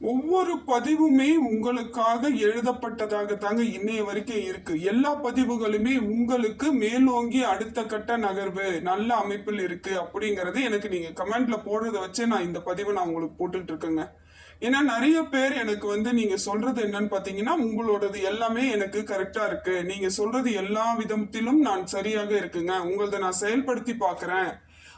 ஒவ்வொரு பதிவுமே உங்களுக்காக எழுதப்பட்டதாக தாங்க இன்னைய வரைக்கும் இருக்கு. எல்லா பதிவுகளுமே உங்களுக்கு மேலோங்கி அடுத்த கட்ட நகர்வு நல்ல அமைப்பில் இருக்கு அப்படிங்கறது எனக்கு நீங்க கமெண்ட்ல போடுறத வச்சு நான் இந்த பதிவை நான் உங்களுக்கு போட்டுட்டு இருக்கேங்க. ஏன்னா நிறைய பேர் எனக்கு வந்து நீங்க சொல்றது என்னன்னு பாத்தீங்கன்னா உங்களோடது எல்லாமே எனக்கு கரெக்டா இருக்கு. நீங்க சொல்றது எல்லா விதத்திலும் நான் சரியாக இருக்குங்க. உங்களத நான் செயல்படுத்தி பாக்குறேன்.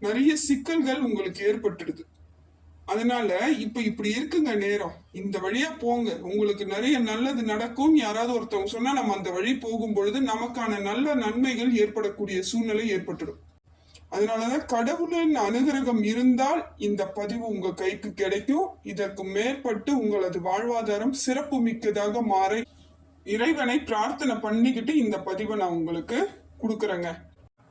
நிறைய சிக்கல்கள் உங்களுக்கு ஏற்பட்டுடுது. அதனால இப்ப இப்படி இருக்குங்க நேரம். இந்த வழியா போங்க. உங்களுக்கு நிறைய நல்லது நடக்கும் யாராவது ஒருத்தவங்க சொன்னா நம்ம அந்த வழி போகும் பொழுது நமக்கான நல்ல நன்மைகள் ஏற்படக்கூடிய சூழ்நிலை ஏற்பட்டுடும். அதனாலதான் கடவுளின் அனுகிரகம் இருந்தால் இந்த பதிவு உங்க கைக்கு கிடைக்கும். இதற்கு மேற்பட்டு உங்களது வாழ்வாதாரம் சிறப்பு மிக்கதாக மாற இறைவனை பிரார்த்தனை பண்ணிக்கிட்டு இந்த பதிவை நான் உங்களுக்கு கொடுக்குறேங்க.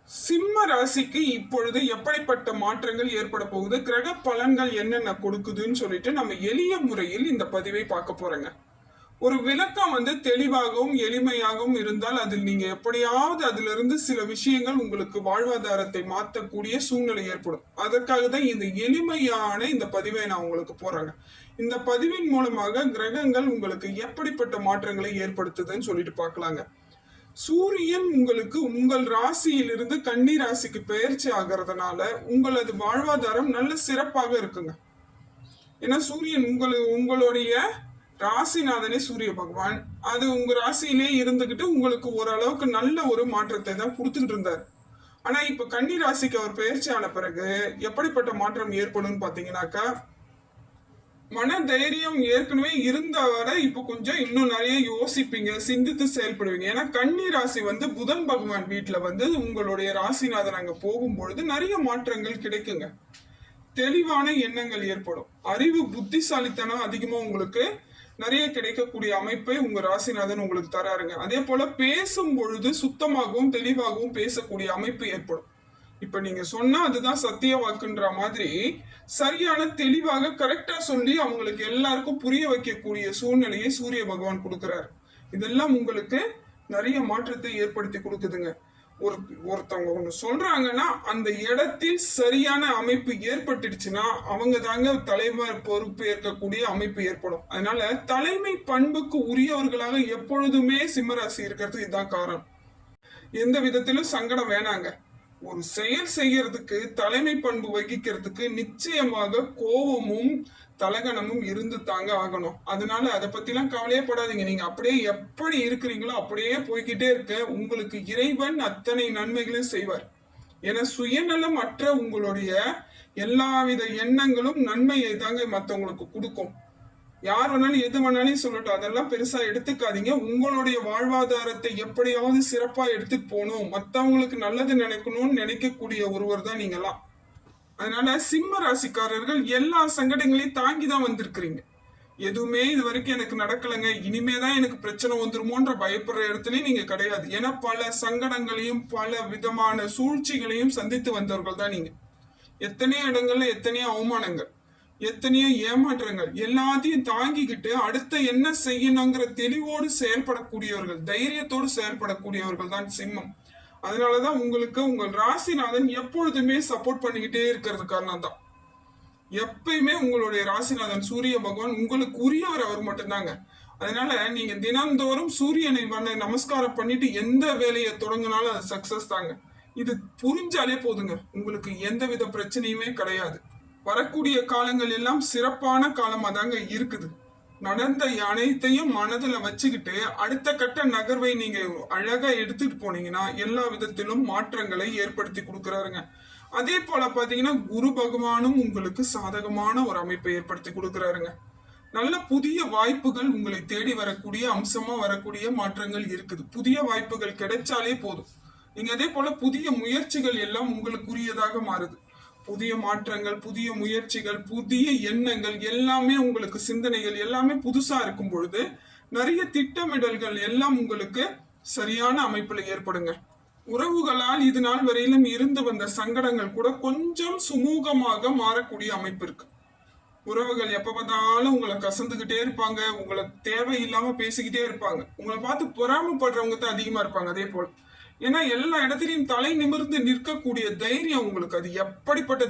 சிம்ம ராசிக்கு இப்பொழுது எப்படிப்பட்ட மாற்றங்கள் ஏற்பட போகுது? கிரக பலன்கள் என்னென்ன கொடுக்குதுன்னு சொல்லிட்டு நம்ம எளிய முறையில் இந்த பதிவை பார்க்க போறோங்க. ஒரு விளக்கம் வந்து தெளிவாகவும் எளிமையாகவும் இருந்தால் அதில் நீங்க எப்படியாவது அதிலிருந்து சில விஷயங்கள் உங்களுக்கு வாழ்வாதாரத்தை மாற்றக்கூடிய சூழ்நிலை ஏற்படும். அதற்காக தான் இந்த எளிமையான இந்த பதிவை நான் உங்களுக்கு போறேங்க இந்த பதிவின் மூலமாக கிரகங்கள் உங்களுக்கு எப்படிப்பட்ட மாற்றங்களை ஏற்படுத்துதுன்னு சொல்லிட்டு பார்க்கலாங்க. சூரியன் உங்களுக்கு உங்கள் ராசியிலிருந்து கன்னி ராசிக்கு பெயர்ச்சி ஆகிறதுனால உங்களது வாழ்வாதாரம் நல்ல சிறப்பாக இருக்குங்க. ஏன்னா சூரியன் உங்களு உங்களுடைய ராசிநாதனே சூரிய பகவான். அது உங்க ராசியிலே இருந்துகிட்டு உங்களுக்கு ஓரளவுக்கு நல்ல ஒரு மாற்றத்தை தான் கொடுத்துட்டு இருந்தார். ஆனா இப்ப கன்னி ராசிக்கு அவர் பெயர்ச்சி ஆன பிறகு எப்படிப்பட்ட மாற்றம் ஏற்படும்னு பாத்தீங்கன்னாக்கா மன தைரியம் ஏற்கனவே இருந்தவரை இப்போ கொஞ்சம் இன்னும் நிறைய யோசிப்பீங்க சிந்தித்து செயல்படுவீங்க. ஏன்னா கன்னி ராசி வந்து புதன் பகவான் வீட்டில் வந்து உங்களுடைய ராசிநாதன் அங்கே போகும்பொழுது நிறைய மாற்றங்கள் கிடைக்குங்க. தெளிவான எண்ணங்கள் ஏற்படும். அறிவு புத்திசாலித்தனம் அதிகமாக உங்களுக்கு நிறைய கிடைக்கக்கூடிய அமைப்பை உங்க ராசிநாதன் உங்களுக்கு தராருங்க. அதே போல பேசும் பொழுது சுத்தமாகவும் தெளிவாகவும் பேசக்கூடிய அமைப்பு ஏற்படும். இப்ப நீங்க சொன்னா அதுதான் சத்திய வாக்குன்ற மாதிரி சரியான தெளிவாக கரெக்டா சொல்லி அவங்களுக்கு எல்லாருக்கும் புரிய வைக்கக்கூடிய சூழ்நிலையை சூரிய பகவான் கொடுக்கிறார். இதெல்லாம் உங்களுக்கு நிறைய மாற்றத்தை ஏற்படுத்தி கொடுக்குதுங்க. ஒரு ஒருத்தவங்க ஒண்ணு சொல்றாங்கன்னா அந்த இடத்தில் சரியான அமைப்பு ஏற்பட்டுடுச்சுன்னா அவங்க தாங்க தலைவர் பொறுப்பு ஏற்கக்கூடிய அமைப்பு ஏற்படும். அதனால தலைமை பண்புக்கு உரியவர்களாக எப்பொழுதுமே சிம்மராசி இருக்கிறது இதுதான் காரணம். எந்த விதத்திலும் சங்கடம் வேணாங்க. ஒரு செயல் செய்யறதுக்கு தலைமை பண்பு வகிக்கிறதுக்கு நிச்சயமாக கோபமும் தலகணமும் இருந்து தாங்க ஆகணும். அதனால அதை பத்திலாம் கவலையே படாதீங்க. நீங்க அப்படியே எப்படி இருக்கிறீங்களோ அப்படியே போய்கிட்டே இருக்க உங்களுக்கு இறைவன் அத்தனை நன்மைகளையும் செய்வார். ஏன்னா சுயநலம் அற்ற உங்களுடைய எல்லாவித எண்ணங்களும் நன்மையை தாங்க மற்றவங்களுக்கு கொடுக்கும். யார் வேணாலும் எது வேணாலும் சொல்லட்டும். அதெல்லாம் பெருசா எடுத்துக்காதீங்க. உங்களுடைய வாழ்வாதாரத்தை எப்படியாவது சிறப்பா எடுத்துட்டு போகணும். மத்தவங்களுக்கு நல்லது நினைக்கணும்னு நினைக்கக்கூடிய ஒருவர் தான் நீங்களாம் அதனால சிம்ம ராசிக்காரர்கள் எல்லா சங்கடங்களையும் தாங்கி தான் வந்திருக்கிறீங்க. எதுவுமே இது வரைக்கும் எனக்கு நடக்கலைங்க. இனிமே தான் எனக்கு பிரச்சனை வந்துருமோன்ற பயப்படுற இடத்துலயும் நீங்க கிடையாது. ஏன்னா பல சங்கடங்களையும் பல விதமான சூழ்ச்சிகளையும் சந்தித்து வந்தவர்கள் தான் நீங்க. எத்தனையோ இடங்கள்ல எத்தனையோ அவமானங்கள். எத்தனையோ ஏமாற்றங்கள் எல்லாத்தையும் தாங்கிக்கிட்டு அடுத்த என்ன செய்யணுங்கிற தெளிவோடு செயல்படக்கூடியவர்கள் தைரியத்தோடு செயல்படக்கூடியவர்கள் தான் சிம்மம். அதனாலதான் உங்களுக்கு உங்கள் ராசிநாதன் எப்பொழுதுமே சப்போர்ட் பண்ணிக்கிட்டே இருக்கிறது காரணம் தான். எப்பயுமே உங்களுடைய ராசிநாதன் சூரிய பகவான் உங்களுக்கு உரியவர் அவர் மட்டும்தாங்க. அதனால நீங்க தினந்தோறும் சூரியனை வந்து நமஸ்காரம் பண்ணிட்டு எந்த வேலையை தொடங்கினாலும் அது சக்சஸ் தாங்க. இது புரிஞ்சாலே போதுங்க. உங்களுக்கு எந்த வித பிரச்சனையுமே கிடையாது. வரக்கூடிய காலங்கள் எல்லாம் சிறப்பான காலமாக தாங்க இருக்குது. நடந்த அனைத்தையும் மனதில் வச்சுக்கிட்டு அடுத்த கட்ட நகர்வை நீங்கள் அழகாக எடுத்துகிட்டு போனீங்கன்னா எல்லா விதத்திலும் மாற்றங்களை ஏற்படுத்தி கொடுக்குறாருங்க. அதே போல் பார்த்தீங்கன்னா குரு பகவானும் உங்களுக்கு சாதகமான ஒரு அமைப்பை ஏற்படுத்தி கொடுக்குறாருங்க. நல்ல புதிய வாய்ப்புகள் உங்களை தேடி வரக்கூடிய அம்சமாக வரக்கூடிய மாற்றங்கள் இருக்குது. புதிய வாய்ப்புகள் கிடைச்சாலே போதும். நீங்கள் அதே போல் புதிய முயற்சிகள் எல்லாம் உங்களுக்குரியதாக மாறுது. புதிய மாற்றங்கள் புதிய முயற்சிகள் புதிய எண்ணங்கள் எல்லாமே உங்களுக்கு சிந்தனைகள் எல்லாமே புதுசா இருக்கும் பொழுது நிறைய திட்டமிடல்கள் எல்லாம் உங்களுக்கு சரியான அமைப்புல ஏற்படுங்க. உறவுகளால் இது நாள் வரையிலும் இருந்து வந்த சங்கடங்கள் கூட கொஞ்சம் சுமூகமாக மாறக்கூடிய அமைப்பு இருக்கு. உறவுகள் எப்ப பார்த்தாலும் உங்களை கசந்துக்கிட்டே இருப்பாங்க உங்களை தேவையில்லாம பேசிக்கிட்டே இருப்பாங்க. உங்களை பார்த்து பொறாமப்படுறவங்க தான் அதிகமா இருப்பாங்க அதே போல். ஏன்னா எல்லா இடத்துலையும் தலை நிமிர்ந்து நிற்கக்கூடிய தைரியம் உங்களுக்கு. அது எப்படிப்பட்ட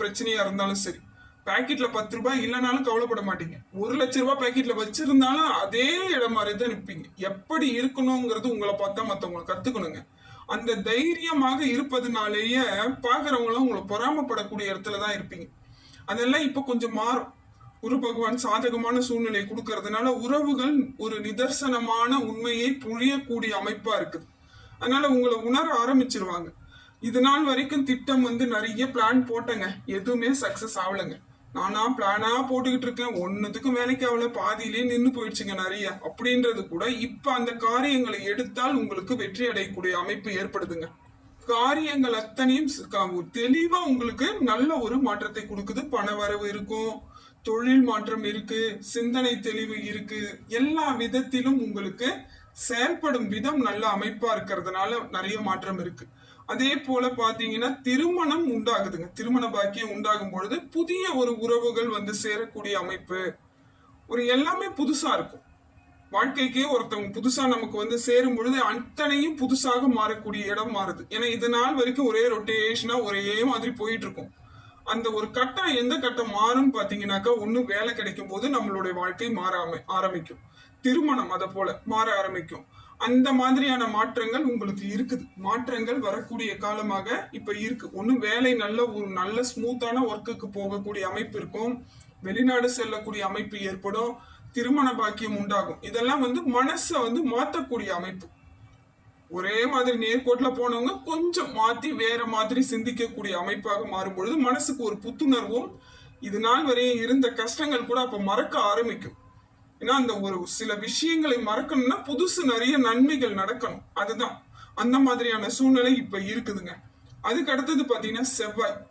பிரச்சனையா இருந்தாலும் சரி. பாக்கெட்ல பத்து ரூபாய் இல்லைனாலும் கவலைப்பட மாட்டீங்க. ஒரு லட்ச ரூபாய் பாக்கெட்ல வச்சிருந்தாலும் அதே இடம் மாதிரி தான் நிற்பீங்க எப்படி இருக்கணுங்கிறது உங்களை பார்த்தா மற்றவங்களை கத்துக்கணுங்க. அந்த தைரியமாக இருப்பதுனாலேயே பார்க்குறவங்களும் உங்களை பொறாமப்படக்கூடிய இடத்துல தான் இருப்பீங்க. அதெல்லாம் இப்போ கொஞ்சம் மாறும். குரு பகவான் சாதகமான சூழ்நிலை கொடுக்கறதுனால உறவுகள் ஒரு நிதர்சனமான உண்மையை புரியக்கூடிய அமைப்பா இருக்குது. அதனால உங்களை உணர ஆரம்பிச்சிருவாங்க. இது நாள் வரைக்கும் திட்டம் வந்து நிறைய பிளான் போட்டேங்க. எதுவுமே சக்சஸ் ஆகலைங்க நானா பிளானா போட்டுக்கிட்டு இருக்கேன். ஒன்னுத்துக்கும் வேலைக்கு ஆகல பாதியிலே நின்று போயிடுச்சுங்க நிறைய. அப்படின்றது கூட இப்ப அந்த காரியங்களை எடுத்தால் உங்களுக்கு வெற்றி அடையக்கூடிய அமைப்பு ஏற்படுதுங்க. காரியங்கள் அத்தனையும் தெளிவா உங்களுக்கு நல்ல ஒரு மாற்றத்தை கொடுக்குது. பண வரவு இருக்கும். தொழில் மாற்றம் இருக்கு. சிந்தனை தெளிவு இருக்கு. எல்லா விதத்திலும் உங்களுக்கு செயல்படும் விதம் நல்ல அமைப்பா இருக்கிறதுனால நிறைய மாற்றம் இருக்கு. அதே போல பாத்தீங்கன்னா திருமணம் உண்டாகுதுங்க. திருமண பாக்கியம் உண்டாகும் பொழுது புதிய ஒரு உறவுகள் வந்து சேரக்கூடிய அமைப்பு. ஒரு எல்லாமே புதுசா இருக்கும். வாழ்க்கைக்கே ஒருத்தவங்க புதுசா நமக்கு வந்து சேரும் பொழுது அத்தனையும் புதுசாக மாறக்கூடிய இடம் மாறுது. ஏன்னா இது நாள் வரைக்கும் ஒரே ரொட்டேஷனா ஒரே மாதிரி போயிட்டு இருக்கும். அந்த ஒரு கட்டம் எந்த கட்டம் மாறும் பாத்தீங்கன்னாக்கா ஒண்ணு வேலை கிடைக்கும் போது நம்மளுடைய வாழ்க்கை மாறாம ஆரம்பிக்கும். திருமணம் அதை போல மாற ஆரம்பிக்கும். அந்த மாதிரியான மாற்றங்கள் உங்களுக்கு இருக்குது. மாற்றங்கள் வரக்கூடிய காலமாக இப்ப இருக்கு. ஒன்று வேலை நல்ல ஒரு நல்ல ஸ்மூத்தான ஒர்க்குக்கு போகக்கூடிய அமைப்பு இருக்கும். வெளிநாடு செல்லக்கூடிய அமைப்பு ஏற்படும். திருமண பாக்கியம் உண்டாகும். இதெல்லாம் வந்து மனசை வந்து மாற்றக்கூடிய அமைப்பு. ஒரே மாதிரி நேர்கோட்டில் போனவங்க கொஞ்சம் மாற்றி வேற மாதிரி சிந்திக்கக்கூடிய அமைப்பாக மாறும் பொழுது மனசுக்கு ஒரு புத்துணர்வும் இது நாள் வரையும் இருந்த கஷ்டங்கள் கூட அப்போ மறக்க ஆரம்பிக்கும். ஏன்னா அந்த ஒரு சில விஷயங்களை மறக்கணும்னா புதுசு நிறைய நன்மைகள் நடக்கணும். அதுதான். அந்த மாதிரியான சூழ்நிலை இப்ப இருக்குதுங்க. அதுக்கு அடுத்தது பாத்தீங்கன்னா செவ்வாய்.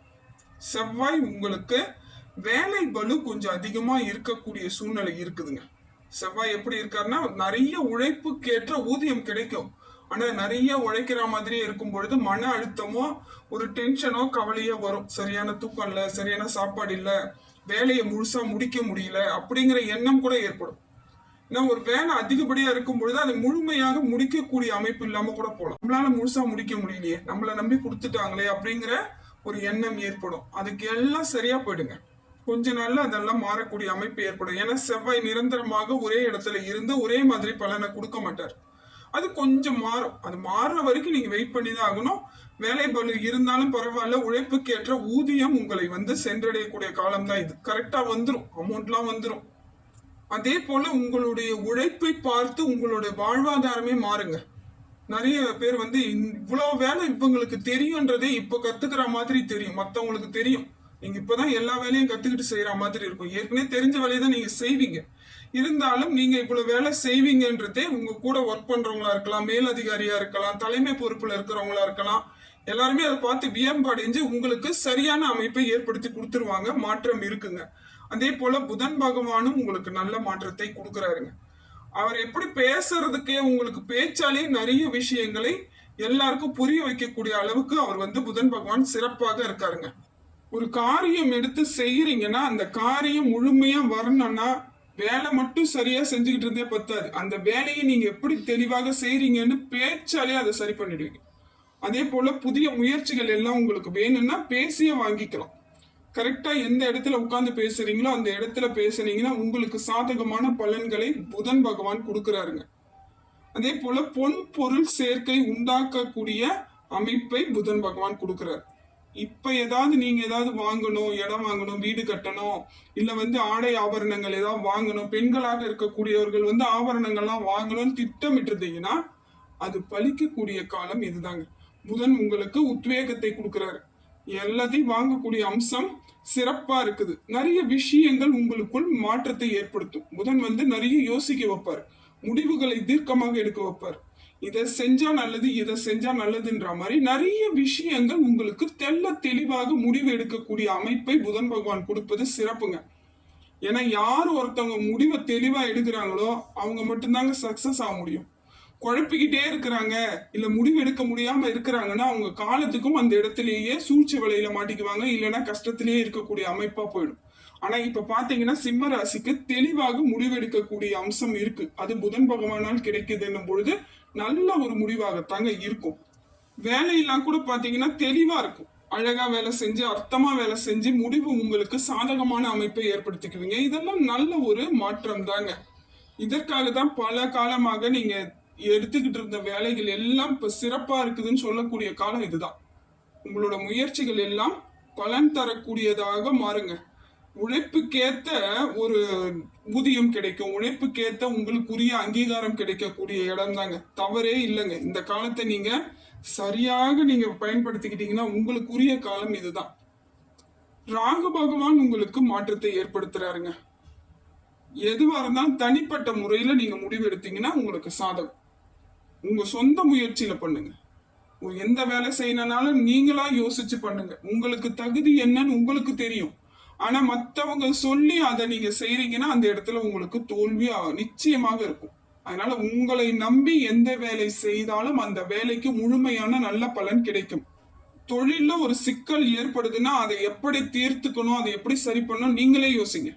செவ்வாய் உங்களுக்கு வேலை பலு கொஞ்சம் அதிகமா இருக்கக்கூடிய சூழ்நிலை இருக்குதுங்க. செவ்வாய் எப்படி இருக்காருன்னா நிறைய உழைப்புக்கேற்ற ஊதியம் கிடைக்கும். ஆனா நிறைய உழைக்கிற மாதிரியே இருக்கும் பொழுது மன அழுத்தமோ ஒரு டென்ஷனோ கவலையோ வரும். சரியான தூக்கம் இல்லை சரியான சாப்பாடு இல்லை வேலையை முழுசா முடிக்க முடியல அப்படிங்கிற எண்ணம் கூட ஏற்படும். ஏன்னா ஒரு வேலை அதிகப்படியா இருக்கும் பொழுது அதை முழுமையாக முடிக்கக்கூடிய அமைப்பு இல்லாம கூட போகலாம் நம்மளால முழுசா முடிக்க முடியலையே நம்மளை நம்பி கொடுத்துட்டாங்களே அப்படிங்கிற ஒரு எண்ணம் ஏற்படும். அதுக்கு எல்லாம் சரியா போயிடுங்க. கொஞ்ச நாள்ல அதெல்லாம் மாறக்கூடிய அமைப்பு ஏற்படும். ஏன்னா செவ்வாய் நிரந்தரமாக ஒரே இடத்துல இருந்து ஒரே மாதிரி பலனை கொடுக்க மாட்டார். அது கொஞ்சம் மாறும். அது மாறுற வரைக்கும் நீங்க வெயிட் பண்ணி தான் ஆகணும். வேலை பளு இருந்தாலும் பரவாயில்ல. உழைப்புக்கு ஏற்ற ஊதியம் உங்களை வந்து சென்றடையக்கூடிய காலம் தான் இது கரெக்டா வந்துடும் அமௌண்ட்லாம் வந்துடும் அதே போல உங்களுடைய உழைப்பை பார்த்து உங்களுடைய வாழ்வாதாரமே மாறுங்க. நிறைய பேர் வந்து இவ்வளோ வேலை இவங்களுக்கு தெரியுன்றதே இப்போ கத்துக்கிற மாதிரி தெரியும். மற்றவங்களுக்கு தெரியும். நீங்க இப்பதான் எல்லா வேலையும் கத்துக்கிட்டு செய்யற மாதிரி இருக்கும். ஏற்கனவே தெரிஞ்ச வேலையை தான் நீங்க செய்வீங்க. இருந்தாலும் நீங்க இவ்வளவு வேலை செய்வீங்கன்றதே உங்க கூட ஒர்க் பண்றவங்களா இருக்கலாம் மேலதிகாரியா இருக்கலாம் தலைமை பொறுப்புல இருக்கிறவங்களா இருக்கலாம். எல்லாருமே அதை பார்த்து வியம்படைஞ்சு உங்களுக்கு சரியான அமைப்பை ஏற்படுத்தி கொடுத்துருவாங்க மாற்றம் இருக்குங்க. அதே போல புதன் பகவானும் உங்களுக்கு நல்ல மாற்றத்தை கொடுக்குறாருங்க. அவர் எப்படி பேசுறதுக்கே உங்களுக்கு பேச்சாலே நிறைய விஷயங்களை எல்லாருக்கும் புரிய வைக்கக்கூடிய அளவுக்கு அவர் வந்து புதன் பகவான் சிறப்பாக இருக்காருங்க. ஒரு காரியம் எடுத்து செய்யறீங்கன்னா அந்த காரியம் முழுமையா வரணும்னா வேலை மட்டும் சரியா செஞ்சுக்கிட்டு இருந்தே பத்தாது. அந்த வேலையை நீங்க எப்படி தெளிவாக செய்றீங்கன்னு பேச்சாலே அதை சரி பண்ணிடுவீங்க. அதே போல புதிய முயற்சிகள் எல்லாம் உங்களுக்கு வேணும்னா பேசியே வாங்கிக்கலாம். கரெக்டா எந்த இடத்துல உட்காந்து பேசுறீங்களோ அந்த இடத்துல பேசுனீங்கன்னா உங்களுக்கு சாதகமான பலன்களை புதன் பகவான் கொடுக்கறாருங்க. அதே போல பொன் பொருள் சேர்க்கை உண்டாக்கக்கூடிய அமைப்பை புதன் பகவான் கொடுக்கிறார். இப்ப ஏதாவது நீங்க ஏதாவது வாங்கணும் இடம் வாங்கணும் வீடு கட்டணும் இல்ல வந்து ஆடை ஆபரணங்கள் ஏதாவது வாங்கணும் பெண்களாக இருக்கக்கூடியவர்கள் வந்து ஆபரணங்கள்லாம் வாங்கணும்னு திட்டமிட்டு இருந்தீங்கன்னா அது பலிக்கக்கூடிய காலம் இதுதாங்க. புதன் உங்களுக்கு உத்வேகத்தை கொடுக்குறாரு. எல்லாத்தையும் வாங்கக்கூடிய அம்சம் சிறப்பா இருக்குது. நிறைய விஷயங்கள் உங்களுக்குள் மாற்றத்தை ஏற்படுத்தும். புதன் வந்து நிறைய யோசிக்க வைப்பார். முடிவுகளை தீர்க்கமாக எடுக்க வைப்பார். இதை செஞ்சா நல்லது இதை செஞ்சா நல்லதுன்ற மாதிரி நிறைய விஷயங்கள் உங்களுக்கு தெள்ள தெளிவாக முடிவு எடுக்கக்கூடிய அமைப்பை புதன் பகவான் கொடுப்பது சிறப்புங்க. ஏன்னா யார் ஒருத்தவங்க முடிவை தெளிவாக எடுக்கிறாங்களோ அவங்க மட்டும்தாங்க சக்சஸ் ஆக முடியும். குழப்பிக்கிட்டே இருக்கிறாங்க இல்லை முடிவு எடுக்க முடியாம இருக்கிறாங்கன்னா அவங்க காலத்துக்கும் அந்த இடத்துலயே சூழ்ச்சி வலையில மாட்டிக்குவாங்க இல்லைன்னா கஷ்டத்திலேயே இருக்கக்கூடிய அமைப்பா போயிடும். ஆனா இப்ப பாத்தீங்கன்னா சிம்ம ராசிக்கு தெளிவாக முடிவெடுக்கக்கூடிய அம்சம் இருக்கு. அது புதன் பகவானால் கிடைக்குதுன்னும் பொழுது நல்ல ஒரு முடிவாகத்தாங்க இருக்கும். வேலையெல்லாம் கூட பாத்தீங்கன்னா தெளிவா இருக்கும். அழகா வேலை செஞ்சு அர்த்தமா வேலை செஞ்சு முடிவு உங்களுக்கு சாதகமான அமைப்பை ஏற்படுத்திக்குவீங்க. இதெல்லாம் நல்ல ஒரு மாற்றம் தாங்க இதற்காக தான் பல காலமாக நீங்க எடுத்துக்கிட்டு இருந்த வேலைகள் எல்லாம் இப்ப சிறப்பா இருக்குதுன்னு சொல்லக்கூடிய காலம் இதுதான். உங்களோட முயற்சிகள் எல்லாம் பலன் தரக்கூடியதாக மாறுங்க. உழைப்புக்கேத்த ஒரு ஊதியம் கிடைக்கும். உழைப்புக்கேத்த உங்களுக்குரிய அங்கீகாரம் கிடைக்கக்கூடிய இடம் தாங்க தவறே இல்லைங்க. இந்த காலத்தை நீங்க சரியாக நீங்க பயன்படுத்திக்கிட்டீங்கன்னா உங்களுக்குரிய காலம் இதுதான். ராகு பகவான் உங்களுக்கு மாற்றத்தை ஏற்படுத்துறாருங்க. எதுவாக இருந்தாலும் தனிப்பட்ட முறையில் நீங்கள் முடிவு எடுத்தீங்கன்னா உங்களுக்கு சாதகம். உங்கள் சொந்த முயற்சியில் பண்ணுங்க. எந்த வேலை செய்யணும்னாலும் நீங்களா யோசிச்சு பண்ணுங்க. உங்களுக்கு தகுதி என்னன்னு உங்களுக்கு தெரியும். ஆனா மத்தவங்க சொல்லி அதை நீங்க செய்றீங்கன்னா அந்த இடத்துல உங்களுக்கு தோல்வி நிச்சயமாக இருக்கும். அதனால உங்களை நம்பி எந்த வேலை செய்தாலும் அந்த வேலைக்கு முழுமையான நல்ல பலன் கிடைக்கும். தொழிலில் ஒரு சிக்கல் ஏற்படுதுன்னா அதை எப்படி தீர்த்துக்கணும் அதை எப்படி சரி பண்ணணும் நீங்களே யோசிங்க.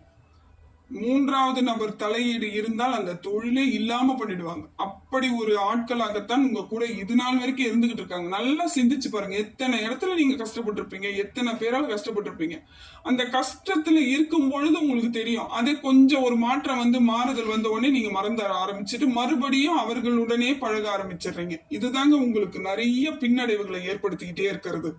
மூன்றாவது நபர் தலையீடு இருந்தால் அந்த தொழிலே இல்லாம பண்ணிடுவாங்க. அப்படி ஒரு ஆட்களாகத்தான் உங்க கூட இது நாள் வரைக்கும் இருந்துகிட்டு இருக்காங்க. நல்லா சிந்திச்சு பாருங்க. எத்தனை இடத்துல நீங்க கஷ்டப்பட்டிருப்பீங்க? எத்தனை பேரால் கஷ்டப்பட்டிருப்பீங்க? அந்த கஷ்டத்துல இருக்கும் பொழுது உங்களுக்கு தெரியும். அதே கொஞ்சம் ஒரு மாற்றம் வந்து மாறுதல் வந்த உடனே நீங்க மறந்து ஆரம்பிச்சுட்டு மறுபடியும் அவர்களுடனே பழக ஆரம்பிச்சிடுறீங்க. இதுதாங்க உங்களுக்கு நிறைய பின்னடைவுகளை ஏற்படுத்திக்கிட்டே இருக்கிறது.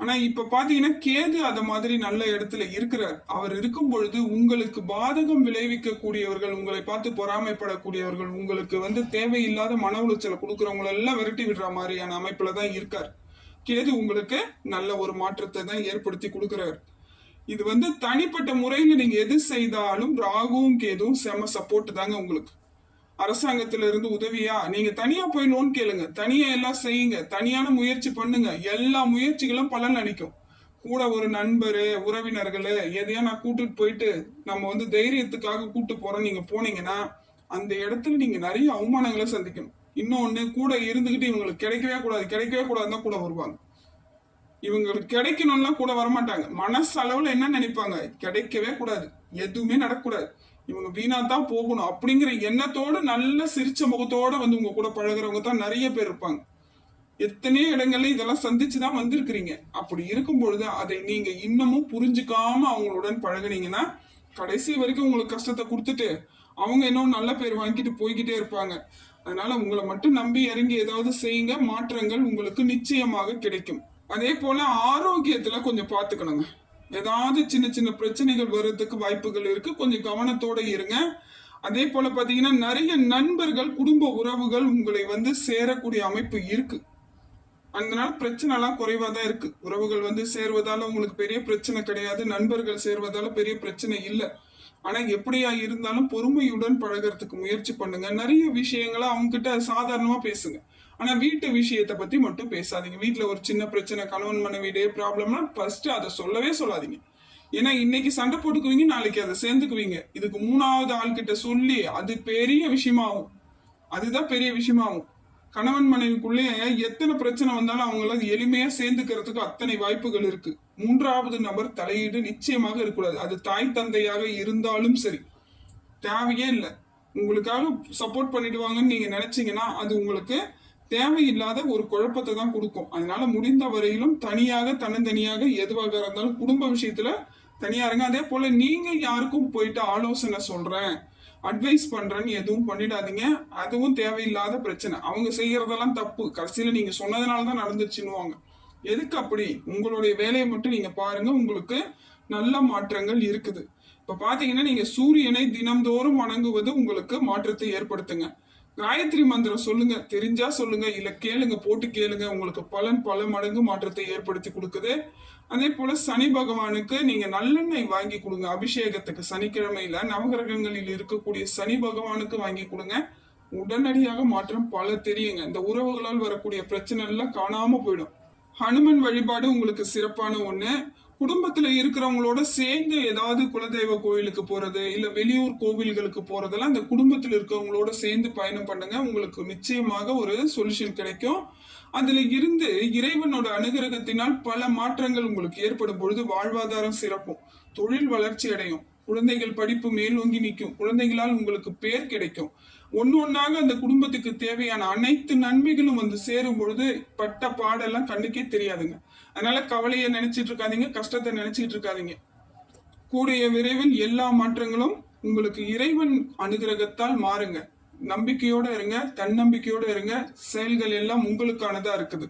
ஆனா இப்ப பாத்தீங்கன்னா கேது அத மாதிரி நல்ல இடத்துல இருக்கிறார். அவர் இருக்கும் பொழுது உங்களுக்கு பாதகம் விளைவிக்க கூடியவர்கள் உங்களை பார்த்து பொறாமைப்படக்கூடியவர்கள் உங்களுக்கு வந்து தேவையில்லாத மன உளைச்சலை கொடுக்கறவங்களை எல்லாம் விரட்டி விடுற மாதிரியான அமைப்புல தான் இருக்கார். கேது உங்களுக்கு நல்ல ஒரு மாற்றத்தை தான் ஏற்படுத்தி கொடுக்கிறார். இது வந்து தனிப்பட்ட முறையில நீங்க எது செய்தாலும் ராகுவும் கேதுவும் செம சப்போர்ட் தாங்க உங்களுக்கு. அரசாங்கத்துல இருந்து உதவியா? நீங்க தனியா போய் லோன் கேளுங்க. தனியா எல்லாம் செய்யுங்க. தனியான முயற்சி பண்ணுங்க. எல்லா முயற்சிகளும் பலன் அளிக்கும். கூட ஒரு நண்பரு உறவினர்கள் எதையா நான் கூட்டிட்டு போயிட்டு நம்ம வந்து தைரியத்துக்காக கூட்டு போறோம். நீங்க போனீங்கன்னா அந்த இடத்துல நீங்க நிறைய அவமானங்களை சந்திக்கணும். இன்னொன்னு கூட இருந்துகிட்டு இவங்களுக்கு கிடைக்கவே கூடாது. கிடைக்கவே கூடாதுன்னா கூட வருவாங்க. இவங்களுக்கு கிடைக்கணும்லாம் கூட வரமாட்டாங்க. மனசளவுல என்ன நினைப்பாங்க? கிடைக்கவே கூடாது. எதுவுமே நடக்கக்கூடாது. இவங்க வீணா தான் போகணும். அப்படிங்கிற எண்ணத்தோட நல்ல சிரிச்ச முகத்தோட வந்து உங்க கூட பழகுறவங்க தான் நிறைய பேர் இருப்பாங்க. எத்தனையோ இடங்கள்ல இதெல்லாம் சந்திச்சு தான் வந்திருக்கிறீங்க. அப்படி இருக்கும் பொழுது அதை நீங்க இன்னமும் புரிஞ்சுக்காம அவங்களுடன் பழகுனீங்கன்னா கடைசி வரைக்கும் உங்களுக்கு கஷ்டத்தை கொடுத்துட்டு அவங்க இன்னும் நல்ல பேர் வாங்கிட்டு போய்கிட்டே இருப்பாங்க. அதனால உங்களை மட்டும் நம்பி இறங்கி ஏதாவது செய்யுங்க. மாற்றங்கள் உங்களுக்கு நிச்சயமாக கிடைக்கும். அதே போல ஆரோக்கியத்துல கொஞ்சம் பார்த்துக்கணுங்க. ஏதாவது சின்ன சின்ன பிரச்சனைகள் வர்றதுக்கு வாய்ப்புகள் இருக்கு. கொஞ்சம் கவனத்தோட இருங்க. அதே போல பாத்தீங்கன்னா நிறைய நண்பர்கள் குடும்ப உறவுகள் உங்களை வந்து சேரக்கூடிய அமைப்பு இருக்கு. அதனால பிரச்சனைலாம் குறைவா தான் இருக்கு. உறவுகள் வந்து சேர்வதால உங்களுக்கு பெரிய பிரச்சனை கிடையாது. நண்பர்கள் சேர்வதால பெரிய பிரச்சனை இல்லை. ஆனா எப்படியா இருந்தாலும் பொறுமையுடன் பழகுறதுக்கு முயற்சி பண்ணுங்க. நிறைய விஷயங்களை அவங்க கிட்ட சாதாரணமா பேசுங்க. ஆனா வீட்டு விஷயத்தை பத்தி மட்டும் பேசாதீங்க. வீட்டுல ஒரு சின்ன பிரச்சனை கணவன் மனைவியிடையே ப்ராப்ளம்னா ஃபர்ஸ்ட் அதை சொல்லவே சொல்லாதீங்க. ஏன்னா இன்னைக்கு சண்டை போட்டுக்குவீங்க நாளைக்கு அதை சேர்ந்துக்குவீங்க. இதுக்கு மூணாவது ஆள்கிட்ட சொல்லி அது பெரிய விஷயமாகும் அதுதான் பெரிய விஷயமாகும் கணவன் மனைவிக்குள்ளே எத்தனை பிரச்சனை வந்தாலும் அவங்களால எளிமையா சேர்ந்துக்கிறதுக்கு அத்தனை வாய்ப்புகள் இருக்கு. மூன்றாவது நபர் தலையீடு நிச்சயமாக இருக்கக்கூடாது. அது தாய் தந்தையாக இருந்தாலும் சரி. தேவையே இல்லை. உங்களுக்காக சப்போர்ட் பண்ணிடுவாங்கன்னு நீங்க நினைச்சீங்கன்னா அது உங்களுக்கு தேவையில்லாத ஒரு குழப்பத்தை தான் கொடுக்கும். அதனால முடிந்த வரையிலும் தனியாக தன்னந்தனியாக எதுவாக இருந்தாலும் குடும்ப விஷயத்துல தனியா இருங்க. அதே போல நீங்க யாருக்கும் போயிட்டு ஆலோசனை சொல்றேன் அட்வைஸ் பண்றேன்னு எதுவும் பண்ணிடாதீங்க. அதுவும் தேவையில்லாத பிரச்சனை. அவங்க செய்யறதெல்லாம் தப்பு. கடைசியில நீங்க சொன்னதுனால தான் நடந்துச்சுன்னுவாங்க எதுக்கு அப்படி? உங்களுடைய வேலையை மட்டும் நீங்க பாருங்க. உங்களுக்கு நல்ல மாற்றங்கள் இருக்குது. இப்ப பாத்தீங்கன்னா நீங்க சூரியனை தினம்தோறும் வணங்குவது உங்களுக்கு மாற்றத்தை ஏற்படுத்துங்க. காயத்ரி மந்திரம் சொல்லுங்க. தெரிஞ்சா சொல்லுங்க. இல்ல கேளுங்க போட்டு கேளுங்க. உங்களுக்கு பலன் பல மடங்கு மாற்றத்தை ஏற்படுத்தி கொடுக்குது. அதே போல சனி பகவானுக்கு நீங்க நல்லெண்ணெய் வாங்கி கொடுங்க. அபிஷேகத்துக்கு சனிக்கிழமையில நவகிரகங்களில் இருக்கக்கூடிய சனி பகவானுக்கு வாங்கி கொடுங்க. உடனடியாக மாற்றம் பல தெரியுங்க. இந்த உறவுகளால் வரக்கூடிய பிரச்சனை எல்லாம் காணாம போயிடும். ஹனுமன் வழிபாடு உங்களுக்கு சிறப்பான ஒண்ணு. குடும்பத்துல இருக்கிறவங்களோட சேர்ந்து ஏதாவது குலதெய்வ கோயிலுக்கு போறது இல்ல வெளியூர் கோவில்களுக்கு போறதெல்லாம் இந்த குடும்பத்துல இருக்கிறவங்களோட சேர்ந்து பயணம் பண்ணுங்க. உங்களுக்கு நிச்சயமாக ஒரு சொல்யூஷன் கிடைக்கும். அதுல இருந்து இறைவனோட அனுகிரகத்தினால் பல மாற்றங்கள் உங்களுக்கு ஏற்படும் பொழுது வாழ்வாதாரம் சிறக்கும். தொழில் வளர்ச்சி அடையும். குழந்தைகள் படிப்பு மேலோங்கி நிற்கும். குழந்தைகளால் உங்களுக்கு பேர் கிடைக்கும். ஒன்று ஒன்றாக அந்த குடும்பத்துக்கு தேவையான அனைத்து நன்மைகளும் வந்து சேரும் பொழுது பட்ட பாடெல்லாம் கண்ணுக்கே தெரியாதுங்க. அதனால கவலையை நினைச்சிட்டு இருக்காதீங்க கஷ்டத்தை நினைச்சிட்டு இருக்காதீங்க. கூடிய விரைவில் எல்லா மாற்றங்களும் உங்களுக்கு இறைவன் அனுகிரகத்தால் மாறுங்க. நம்பிக்கையோட இருங்க தன்னம்பிக்கையோட இருங்க. செயல்கள் எல்லாம் உங்களுக்கானதா இருக்குது.